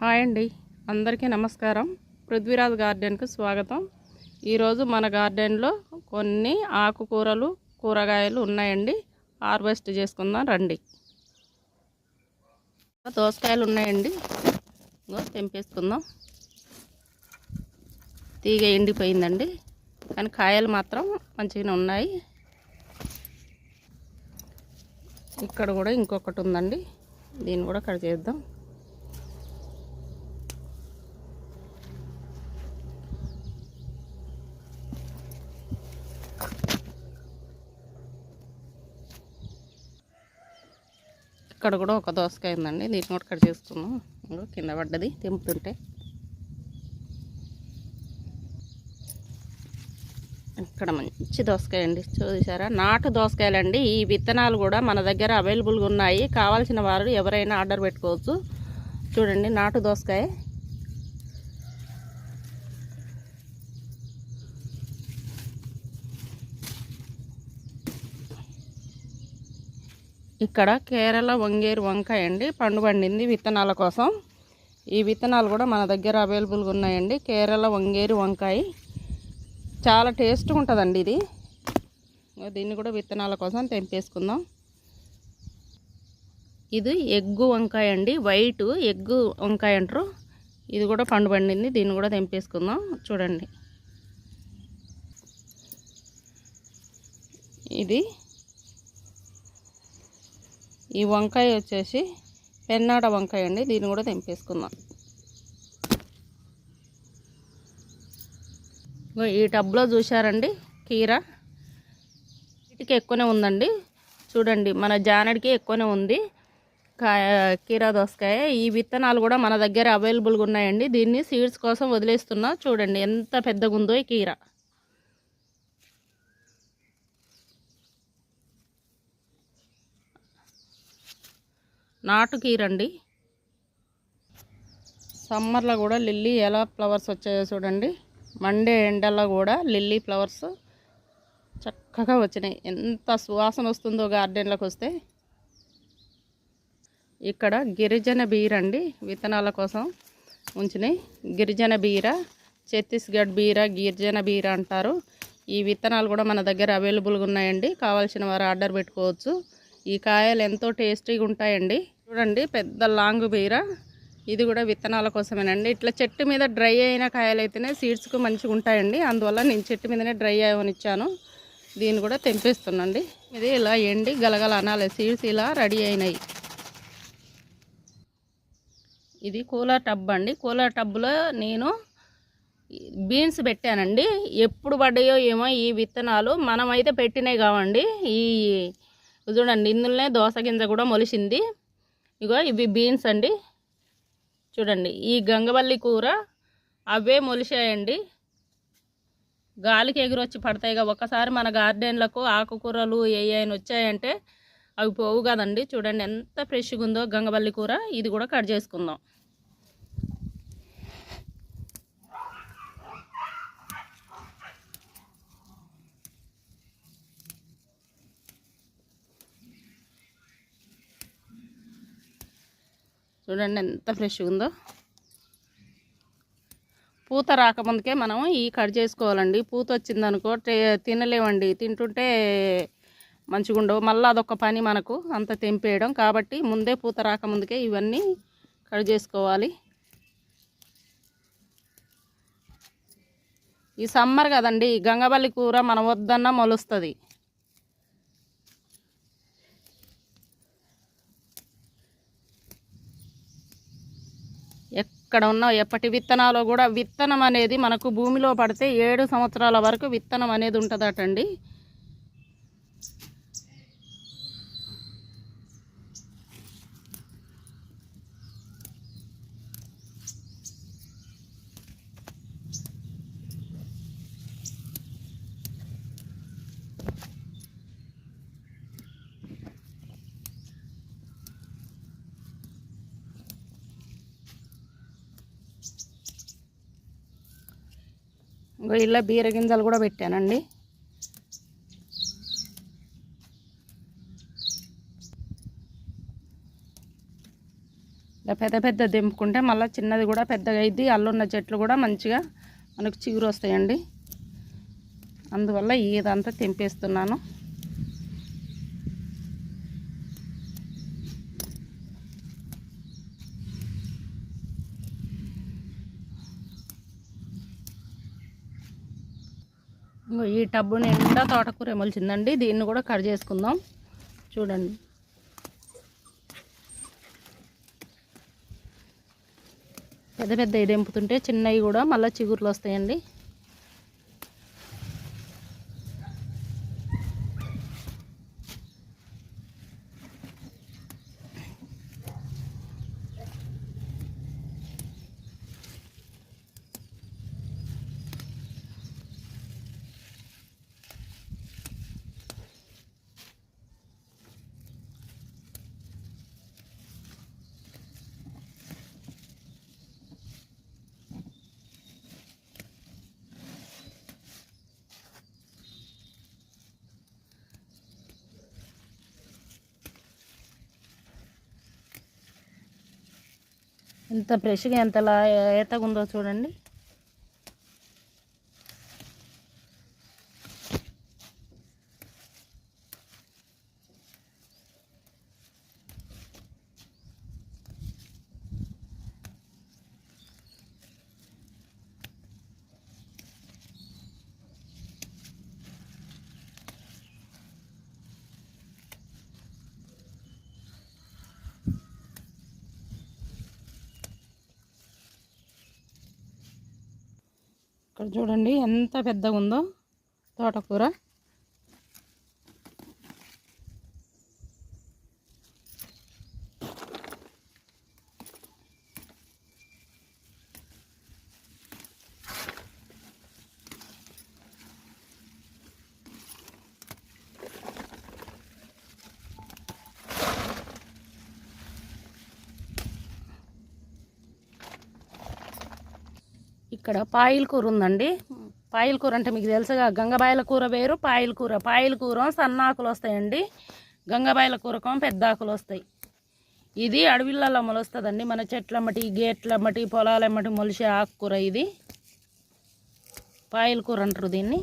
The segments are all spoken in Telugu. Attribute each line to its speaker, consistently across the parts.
Speaker 1: హాయ్ అండి. అందరికీ నమస్కారం. పృథ్వీరాజ్ గార్డెన్కు స్వాగతం. ఈరోజు మన గార్డెన్లో కొన్ని ఆకుకూరలు కూరగాయలు ఉన్నాయండి. హార్వెస్ట్ చేసుకుందాం రండి. దోసకాయలు ఉన్నాయండి. తెంపేసుకుందాం. తీగ ఎండిపోయిందండి. కానీ కాయలు మాత్రం మంచిగానే ఉన్నాయి. ఇక్కడ కూడా ఇంకొకటి ఉందండి. దీన్ని కూడా కట్ చేద్దాం. ఇక్కడ కూడా ఒక దోసకాయ ఉందండి దీన్ని కూడా కట్ చేసుకున్నాం ఇంకో కింద పడ్డది. తెంపుతుంటే. ఇక్కడ మంచి దోసకాయ అండి. చూసారా? నాటు దోసకాయలండి. ఈ విత్తనాలు కూడా మన దగ్గర అవైలబుల్గా ఉన్నాయి. కావాల్సిన వారు ఎవరైనా ఆర్డర్ పెట్టుకోవచ్చు. చూడండి నాటు దోసకాయ. ఇక్కడ కేరళ వంగేరు వంకాయ అండి. పండు పండింది విత్తనాల కోసం. ఈ విత్తనాలు కూడా మన దగ్గర అవైలబుల్గా ఉన్నాయండి. కేరళ వంగేరు వంకాయ. చాలా టేస్ట్గా ఉంటుందండి ఇది. దీన్ని కూడా విత్తనాల కోసం తెంపేసుకుందాం. ఇది ఎగ్గు వంకాయ అండి. వైట్ ఎగ్గు వంకాయ అంటారు. ఇది కూడా పండు పండింది. దీన్ని కూడా తెంపేసుకుందాం. చూడండి. ఇది ఈ వంకాయ వచ్చేసి పెన్నాడ వంకాయ అండి. దీన్ని కూడా తెంపేసుకుందాం. ఈ టబ్లో చూశారండి కీర? వీటికి ఎక్కువనే ఉందండి. చూడండి మన జానడికి ఎక్కువనే ఉంది. కాయ కీరా దోసకాయ ఈ విత్తనాలు కూడా మన దగ్గర అవైలబుల్గా ఉన్నాయండి. దీన్ని సీడ్స్ కోసం వదిలేస్తున్నా. చూడండి ఎంత పెద్దగా ఉందో ఈ కీర. నాటు కీరండి సమ్మర్లో కూడా లిల్లీ ఎలా ఫ్లవర్స్ వచ్చాయో చూడండి. మండే ఎండల్లో కూడా లిల్లీ ఫ్లవర్స్ చక్కగా వచ్చినాయి. ఎంత సువాసన వస్తుందో గార్డెన్లోకి వస్తే. ఇక్కడ గిరిజన బీర అండి విత్తనాల కోసం ఉంచినాయి గిరిజన బీర ఛత్తీస్గఢ్ బీర గిరిజన బీర అంటారు. ఈ విత్తనాలు కూడా మన దగ్గర అవైలబుల్గా ఉన్నాయండి. కావాల్సిన వారు ఆర్డర్ పెట్టుకోవచ్చు. ఈ కాయలు ఎంతో టేస్టీగా ఉంటాయండి. చూడండి పెద్ద లాంగ్ బీర. ఇది కూడా విత్తనాల కోసమేనండి. ఇట్లా చెట్టు మీద డ్రై అయిన కాయలు అయితేనే సీడ్స్కు మంచిగా ఉంటాయండి. అందువల్ల నేను చెట్టు మీదనే డ్రై అయ్యని ఇచ్చాను దీన్ని కూడా తెంపేస్తున్నాండి. ఇది ఇలా ఎండి గలగల అనాలి. సీడ్స్ ఇలా రెడీ అయినాయి. ఇది కూలర్ టబ్ అండి. కూలర్ టబ్లో నేను బీన్స్ పెట్టానండి. ఎప్పుడు పడ్డాయో ఏమో ఈ విత్తనాలు మనమైతే పెట్టినాయి కావండి. ఈ చూడండి ఇందులోనే దోస గింజ కూడా మొలిసింది. ఇగో ఇవి బీన్స్ అండి. చూడండి ఈ గంగవల్లి కూర అవే మొలిసాయండి గాలికి ఎగురొచ్చి పడతాయిగా ఒక్కసారి మన గార్డెన్లకు ఆకుకూరలు ఏ అయినా వచ్చాయంటే అవి పోవు కదండి. చూడండి ఎంత ఫ్రెష్గా ఉందో గంగవల్లి కూర. ఇది కూడా కట్ చేసుకుందాం. చూడండి ఎంత ఫ్రెష్గా ఉందో. పూత రాకముందుకే మనం ఈ కట్ చేసుకోవాలండి. పూత వచ్చిందనుకో టే- తినలేమండి. తింటుంటే మంచిగా ఉండవు. మళ్ళీ అదొక పని మనకు అంత తెంపేయడం. కాబట్టి ముందే పూత రాకముందుకే ఇవన్నీ కట్ చేసుకోవాలి. ఈ సమ్మర్ కదండి గంగబల్లి కూర మనం వద్దన్నా మొలుస్తుంది. ఎక్కడ ఉన్న ఎప్పటి విత్తనాలు కూడా విత్తనం అనేది మనకు భూమిలో పడితే ఏడు సంవత్సరాల వరకు విత్తనం అనేది ఉంటుందటండి. ఇంకో ఇలా బీర గింజలు కూడా పెట్టానండి. ఇలా పెద్ద పెద్ద దింపుకుంటే మళ్ళీ చిన్నది కూడా పెద్దగా అయింది అల్లున్న చెట్లు కూడా మంచిగా మనకు చిగురు వస్తాయండి. అందువల్ల ఇదంతా తెంపేస్తున్నాను ఇంగో ఈ టబ్బు నిండా తోటకూర ఎమల్చిందండి. దీన్ని కూడా కట్ చేసుకుందాం. చూడండి. పెద్ద పెద్ద దెంపుతుంటే చిన్నవి కూడా మళ్ళీ చిగుర్లు వస్తాయండి. ఎంత ఫ్రెష్గా ఎంత లా ఏతగా ఉందో చూడండి. ఇక్కడ చూడండి ఎంత పెద్దగా ఉందో తోటకూర. ఇక్కడ పాయిల కూర ఉందండి. పాయిల కూర అంటే మీకు తెలుసుగా గంగబాయల కూర వేరు పాయిల కూర పాయిల కూర సన్నాకులు వస్తాయండి. గంగబాయల కూరకం పెద్ద ఆకులు వస్తాయి. ఇది అడవిళ్ళల్లో మొలుస్తుందండి. మన చెట్లమ్మటి గేట్లమ్మటి పొలాలమ్మటి మొలిసే ఆకుకూర ఇది. పాయిల కూర అంటారు దీన్ని.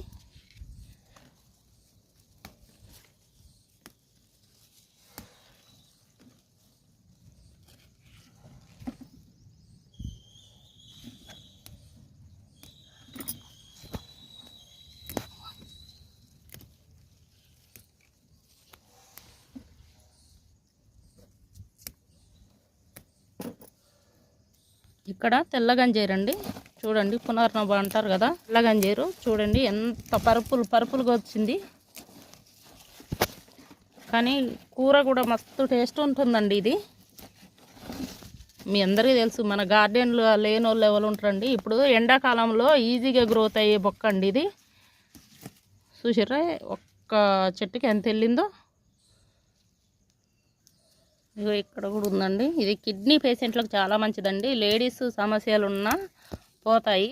Speaker 1: ఇక్కడ తెల్ల అండి చూడండి పునర్నవ అంటారు కదా తెల్లగంజీరు చూడండి ఎంత పరుపులు పరుపులుగా వచ్చింది. కానీ కూర కూడా మస్తు టేస్ట్ ఉంటుందండి ఇది. మీ అందరికీ తెలుసు మన గార్డెన్లో లేని వాళ్ళు ఎవరు ఉంటారండి? ఇప్పుడు ఎండాకాలంలో ఈజీగా గ్రోత్ అయ్యే బొక్క అండి ఇది. చూసారా ఒక్క చెట్టుకి ఎంత వెళ్ళిందో. ఇగో ఇక్కడ కూడా ఉందండి. ఇది కిడ్నీ పేషెంట్లకు చాలా మంచిదండి. లేడీస్ సమస్యలు ఉన్నా పోతాయి.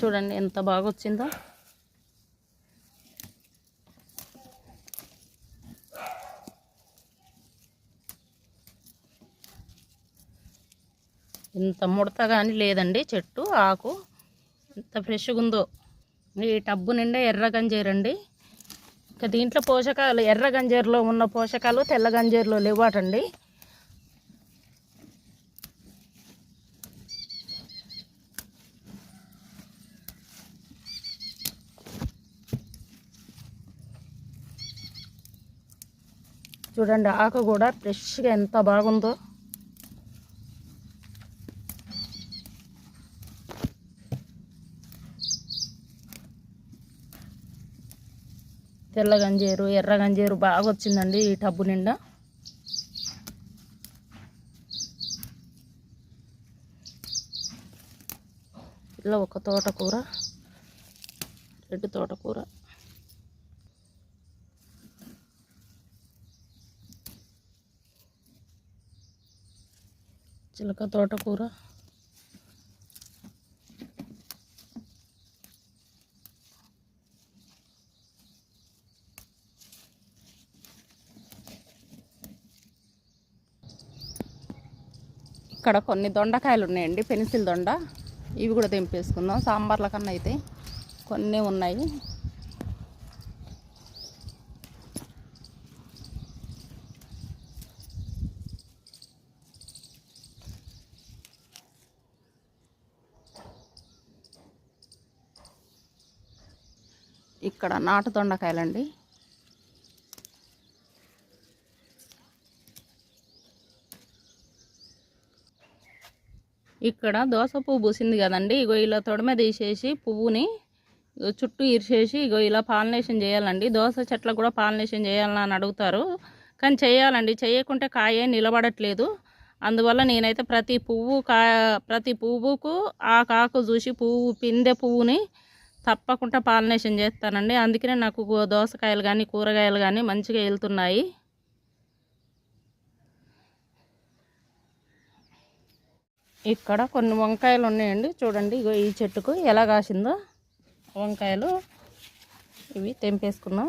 Speaker 1: చూడండి ఎంత బాగా వచ్చిందో. ఇంత ముడత కానీ లేదండి చెట్టు ఆకు. ఎంత ఫ్రెష్గా ఉందో. ఈ టబ్బు నిండా ఎర్ర గంజీరండి ఇక దీంట్లో పోషకాలు ఎర్ర గంజీరలో ఉన్న పోషకాలు తెల్ల గంజీరలో లేవాటండి. చూడండి ఆకు కూడా ఫ్రెష్గా ఎంత బాగుందో. తెల్ల గంజీరు ఎర్ర గంజీరు బాగా వచ్చిందండి ఈ టబ్బు నిండా. ఇలా ఒక తోటకూర రెడ్ తోటకూర. చిలక తోటకూర. ఇక్కడ కొన్ని దొండకాయలు ఉన్నాయండి పెన్సిల్ దొండ. ఇవి కూడా తెంపేసుకుందాం. సాంబార్ల కన్నా అయితే కొన్ని ఉన్నాయి. ఇక్కడ నాటు దొండకాయలండి. ఇక్కడ దోస పువ్వు పూసింది కదండి. ఇగో ఇలా తొడమ తీసేసి పువ్వుని చుట్టూ ఇరిచేసి ఇగో ఇలా పాలినేషన్ చేయాలండి. దోస చెట్లకు కూడా పాలినేషన్ చేయాలని అని అడుగుతారు. కానీ చేయాలండి. చేయకుంటే కాయ నిలబడట్లేదు. అందువల్ల నేనైతే ప్రతి పువ్వు కా ప్రతి పువ్వుకు ఆ కాకు చూసి పువ్వు పిందె పువ్వుని తప్పకుండా పాలినేషన్ చేస్తానండి. అందుకనే నాకు దోసకాయలు కానీ కూరగాయలు కానీ మంచిగా వెళ్తున్నాయి ఇక్కడ కొన్ని వంకాయలు ఉన్నాయండి. చూడండి ఇగో ఈ చెట్టుకు ఎలా కాసిందో వంకాయలు. ఇవి తెంపేసుకున్నాం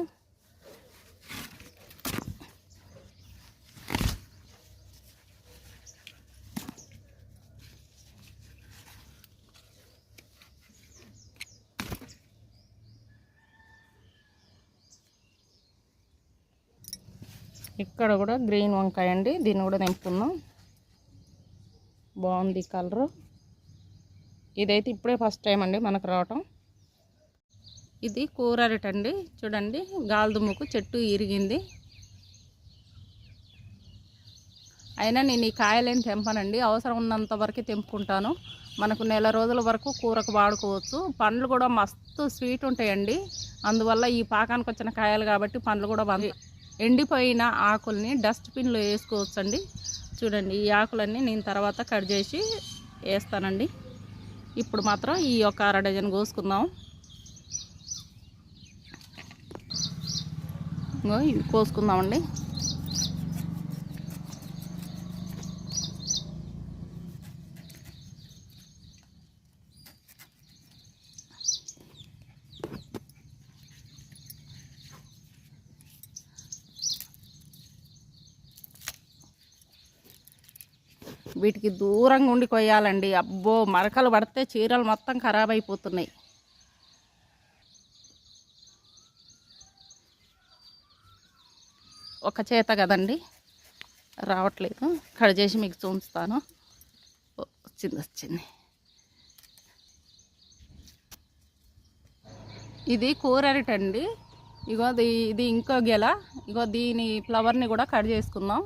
Speaker 1: ఇక్కడ కూడా గ్రీన్ వంకాయ అండి. దీన్ని కూడా తెంపుకున్నాం బాగుంది కలరు. ఇదైతే ఇప్పుడే ఫస్ట్ టైం అండి మనకు రావటం. ఇది కూర అండి చూడండి గాలిదుమ్ముకు చెట్టు ఇరిగింది. అయినా నేను ఈ కాయలేని తెంపనండి. అవసరం ఉన్నంత వరకు తెంపుకుంటాను. మనకు నెల రోజుల వరకు కూరకు వాడుకోవచ్చు. పండ్లు కూడా మస్తు స్వీట్ ఉంటాయండి. అందువల్ల ఈ పాకానికి వచ్చిన కాయలు కాబట్టి పండ్లు కూడా మంచి ఎండిపోయిన ఆకుల్ని డస్ట్బిన్లో వేసుకోవచ్చండి. చూడండి ఈ ఆకులన్నీ నేను తర్వాత కట్ చేసి వేస్తానండి. ఇప్పుడు మాత్రం ఈ ఒక అర డజన్ కోసుకుందాం. ఇవి కోసుకుందామండి. వీటికి దూరంగా ఉండి కొయ్యాలండి. అబ్బో మరకలు పడితే చీరలు మొత్తం ఖరాబ్ అయిపోతున్నాయి. ఒక చేత కదండి. రావట్లేదు. కట్ చేసి మీకు చూపిస్తాను. వచ్చింది వచ్చింది. ఇది కూరరిట్ అండి ఇగో ఇది ఇది ఇంకో గెల. ఇగో దీని ఫ్లవర్ని కూడా కట్ చేసుకుందాం.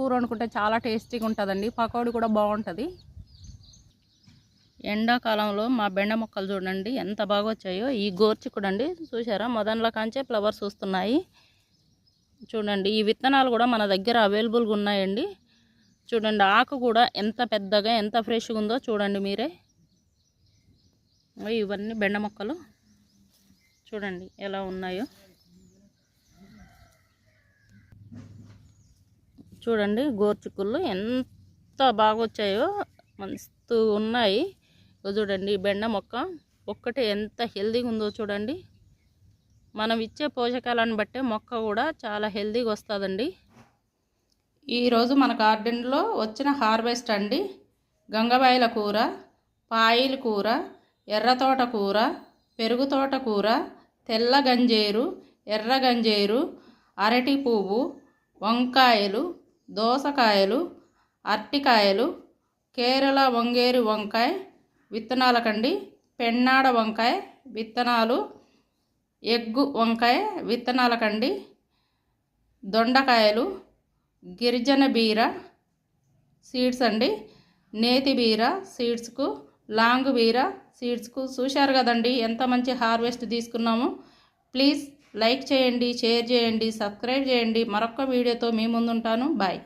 Speaker 1: కూర వండుకుంటే చాలా టేస్టీగా ఉంటుందండి. పకోడీ కూడా బాగుంటుంది. ఎండాకాలంలో మా బెండ మొక్కలు చూడండి ఎంత బాగా వచ్చాయో. ఈ గోర్చికుడు అండి చూసారా మొదన్ల కాంచే ఫ్లవర్స్ వస్తున్నాయి. చూడండి ఈ విత్తనాలు కూడా మన దగ్గర అవైలబుల్గా ఉన్నాయండి. చూడండి ఆకు కూడా ఎంత పెద్దగా ఎంత ఫ్రెష్గా ఉందో చూడండి మీరే. ఇవన్నీ బెండ మొక్కలు. చూడండి ఎలా ఉన్నాయో. చూడండి గోర్చుకుళ్ళు ఎంత బాగా వచ్చాయో మస్తు ఉన్నాయి. చూడండి బెండ మొక్క ఒక్కటే ఎంత హెల్దీగా ఉందో చూడండి. మనం ఇచ్చే పోషకాలను బట్టే మొక్క కూడా చాలా హెల్దీగా వస్తుందండి. ఈరోజు మన గార్డెన్లో వచ్చిన హార్వెస్ట్ అండి. గంగబాయిల కూర పాయిల కూర ఎర్రతోట కూర పెరుగు తోట కూర తెల్ల గంజేరు ఎర్ర గంజేరు అరటి పువ్వు వంకాయలు దోసకాయలు అరటికాయలు కేరళ వంగేరు వంకాయ విత్తనాలకండి పెన్నాడ వంకాయ విత్తనాలు ఎగ్గు వంకాయ విత్తనాలకండి దొండకాయలు గిరిజన బీర సీడ్స్ అండి. నేతి బీర సీడ్స్కు లాంగ్ బీర సీడ్స్కు చూశారు కదండి ఎంత మంచి హార్వెస్ట్ తీసుకున్నాము. ప్లీజ్ లైక్ చేయండి షేర్ చేయండి సబ్స్క్రైబ్ చేయండి. మరొక వీడియోతో మీ ముందుంటాను. బాయ్.